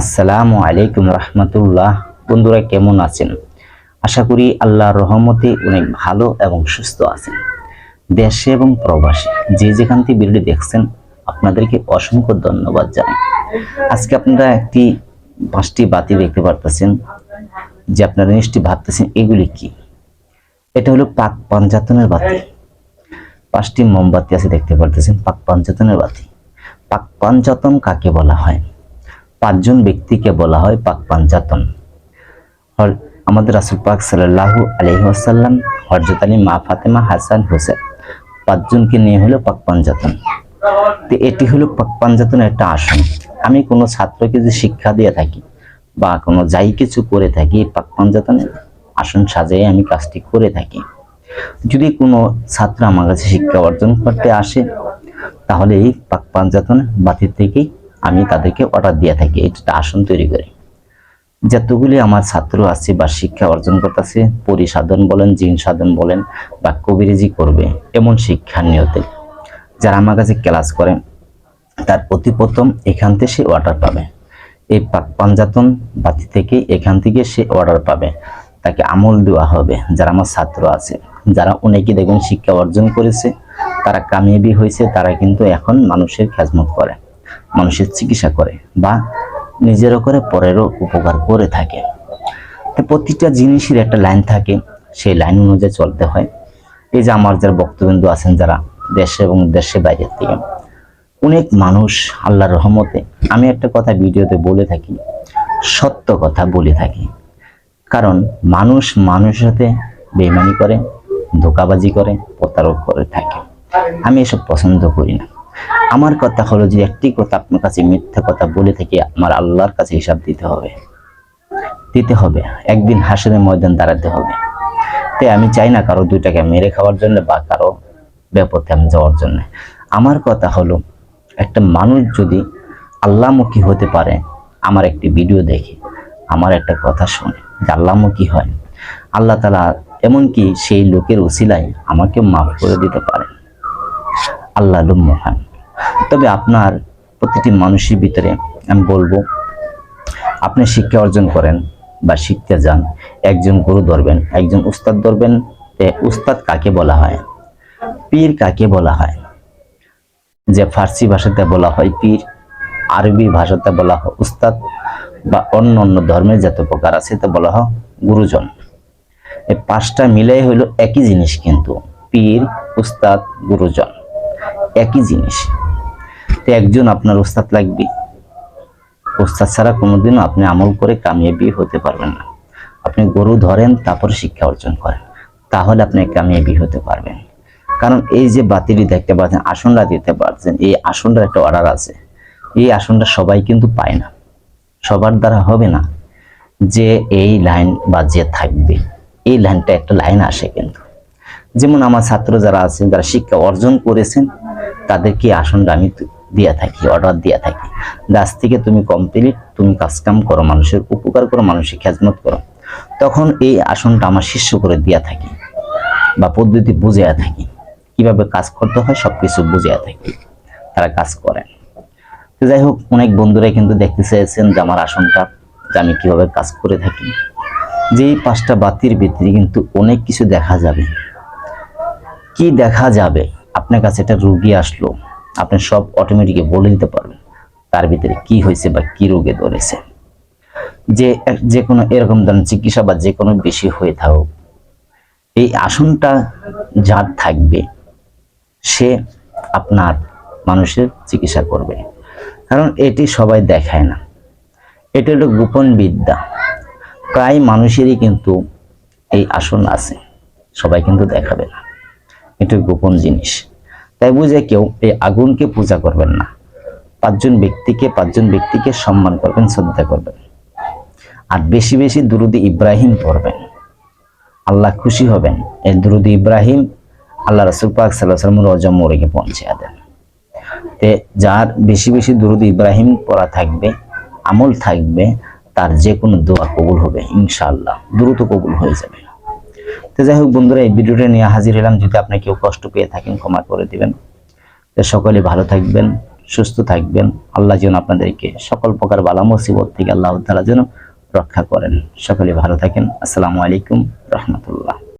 আসসালামু আলাইকুম রহমতুল্লাহ। বন্ধুরা, কেমন আছেন? আশা করি আল্লাহর রহমতে অনেক ভালো এবং সুস্থ আছেন। দেশে এবং প্রবাসে যে যেখান থেকে ভিডিওটি দেখছেন, আপনাদেরকে অসংখ্য ধন্যবাদ জানাই। আজকে আপনারা একটি পাঁচটি বাতি দেখতে পারতেছেন, যে আপনারা নিশ্চয়ই ভাবতেছেন, এগুলি কি? এটা হলো পাক পাঞ্জাতনের বাতি। পাঁচটি মোমবাতি আছে দেখতে পারতেছেন, পাক পাঞ্জাতনের বাতি। পাক পাঞ্জাতন কাকে বলা হয়? পাঁচজন ব্যক্তিকে বলা হয় পাক পাঞ্জাতন। আমাদের রাসুল পাক সাল্লাহু আলহিহাসাল্লাম হরজত আলী, মা ফাতেমা, হাসান হোসেন পাঁচজনকে নিয়ে হলো পাক পাঞ্জাতন। তো এটি হলো পাক পাঞ্জাতনের একটা আসন। আমি কোনো ছাত্রকে যে শিক্ষা দিয়ে থাকি বা কোনো যাই কিছু করে থাকি পাক পাঞ্জাতনের আসন সাজিয়ে আমি কাজটি করে থাকি। যদি কোনো ছাত্র আমার কাছে শিক্ষা অর্জন করতে আসে, তাহলে এই পাক পাঞ্জাতন বাতির থেকেই আমি তাদেরকে অর্ডার দিয়ে থাকি, এটা আসন তৈরি করি। যতগুলি আমার ছাত্র আছে বা শিক্ষা অর্জন করতেছে, পরিসাধন বলেন, জিন সাধন বলেন, বা কবিরেজি করবে, এমন শিক্ষার নিয়তে। যারা আমার কাছে ক্লাস করে, তার অতি প্রথম এখান থেকে সে অর্ডার পাবে। এই পাক পাঞ্জাতন বাতি থেকে এখান থেকে সে অর্ডার পাবে। তাকে আমল দেওয়া হবে, যারা আমার ছাত্র আছে। যারা অনেকে দেখবেন শিক্ষা অর্জন করেছে, তারা কামিয়াবি হয়েছে, তারা কিন্তু এখন মানুষের খেজমত করে। মানুষের চিকিৎসা করে বা নিজেরও করে পরেরও উপকার করে থাকে। প্রতিটা জিনিসের একটা লাইন থাকে, সেই লাইন অনুযায়ী চলতে হয়। এই যে আমার যারা বক্তবিন্দু আছেন যারা দেশে এবং দেশে বাইরের থেকে, অনেক মানুষ আল্লাহর রহমতে, আমি একটা কথা ভিডিওতে বলে থাকি, সত্য কথা বলে থাকি। কারণ মানুষ মানুষের সাথে বেইমানি করে, ধোকাবাজি করে, প্রতারক করে থাকে। আমি এসব পছন্দ করি না। আমার কথা হলো যে একটি কথা আপনার কাছে মিথ্যা কথা বলে থেকে আমার আল্লাহর কাছে হিসাব দিতে হবে। দিতে হবে। একদিন হাসনের ময়দান দাঁড়াতে হবে। তাই আমি চাই না কারও দুইটাকে মেরে খাওয়ার জন্য বা কারও ব্যাপথে আমি যাওয়ার জন্য। আমার কথা হলো, একটা মানুষ যদি আল্লাহমুখী হতে পারে, আমার একটি ভিডিও দেখে, আমার একটা কথা শুনে যে আল্লাহমুখী হয়। আল্লাহ তালা এমনকি সেই লোকের উসিলায় আমাকে মাফ করে দিতে পারেন। আল্লাহ হলো মহান। তবে আপনার প্রতিটি মানুষের ভিতরে আমি বলব, আপনি শিক্ষা অর্জন করেন বা শিখতে যান, একজন গুরু ধরবেন, একজন উস্তাদ ধরবেন উস্তাদ কাকে বলা হয়? পীর কাকে বলা হয়? যে ফার্সি ভাষাতে বলা হয় পীর, আরবি ভাষাতে বলা হয় উস্তাদ, বা অন্য অন্য ধর্মের যত প্রকার আছে তা বলা হয় গুরুজন। এই পাঁচটা মিলাই হইল একই জিনিস কিন্তু, পীর, উস্তাদ, গুরুজন। একই জিনিস। তো একজন আপনার ওস্তাদ লাগবে। ওস্তাদ ছাড়া কোনোদিনও আপনি আমল করে কামিয়াবি হতে পারবেন না। আপনি গরু ধরেন, তারপর শিক্ষা অর্জন করেন। তাহলে আপনি কামিয়াবি হতে পারবেন। কারণ এই যে বাতিটি দেখতে পাচ্ছেন, আসনটা দিতে পারছেন এই আসনটার একটা অর্ডার আছে। এই আসনটা সবাই কিন্তু পায় না। সবার দ্বারা হবে না যে এই লাইন বা যে থাকবে। এই লাইনটা একটা লাইন আসে কিন্তু। যেমন আমার ছাত্র যারা আছেন, যারা শিক্ষা অর্জন করেছেন তাদেরকে আসনটা আমি দিয়ে থাকি, অর্ডার দিয়ে থাকি। দাস থেকে তুমি কমপ্লিট তুমি কাজকাম করো, মানুষের উপকার করো, মানুষের খেজমত করো। তখন এই আসনটা আমার শিষ্য করে দিয়া থাকি বা পদ্ধতি বুঝিয়ে থাকি। কীভাবে কাজ করতে হয় সবকিছু বুঝিয়ে থাকি। তারা কাজ করেন যাই হোক, অনেক বন্ধুরাই কিন্তু দেখতে চেয়েছেন যে আমার আসনটা যে আমি কীভাবে কাজ করে থাকি। যে পাঁচটা বাতির ভিতরে কিন্তু অনেক কিছু দেখা যাবে। কি দেখা যাবে? আপনার কাছে একটা রুগী আসলো, আপনি সব অটোমেটিক বলে দিতে পারবেন তার ভিতরে কি হয়েছে বা কি রোগে ধরেছে। যে যে কোনো এরকম ধরনের চিকিৎসা বা যে কোনো বেশি হয়ে থাকুক, এই আসনটা যার থাকবে, সে আপনার মানুষের চিকিৎসা করবে। কারণ এটি সবাই দেখায় না। এটা হলো গোপন বিদ্যা। প্রায় মানুষেরই কিন্তু এই আসন আছে, সবাই কিন্তু দেখাবে না। এটা গোপন জিনিস। তাই বুঝে কেউ এই আগুনকে পূজা করবেন না। পাঁচজন ব্যক্তিকে পাঁচজন ব্যক্তিকে সম্মান করবেন, শ্রদ্ধা করবেন। আর বেশি বেশি দুরুদি ইব্রাহিম পড়বেন। আল্লাহ খুশি হবেন। এই দুরুদি ইব্রাহিম আল্লাহ রসুল পাক সাল্লাহ সাল্লাম রজম মোরেকে পৌঁছে দেন। তে যার বেশি বেশি দুরুদ ইব্রাহিম পড়া থাকবে, আমল থাকবে, তার যে কোনো দোয়া কবুল হবে, ইনশাআল্লাহ। দ্রুত কবুল হয়ে যাবে। তো যাই হোক বন্ধুরা, এই ভিডিওটা নিয়ে হাজির হলাম। যদি আপনি কেউ কষ্ট পেয়ে থাকেন, ক্ষমা করে দিবেন। তো সকলে ভালো থাকবেন, সুস্থ থাকবেন। আল্লাহ যেন আপনাদেরকে সকল প্রকার বালা মুসিবত থেকে আল্লাহ তালা যেন রক্ষা করেন। সকলে ভালো থাকেন। আসসালামু আলাইকুম রহমতুল্লাহ।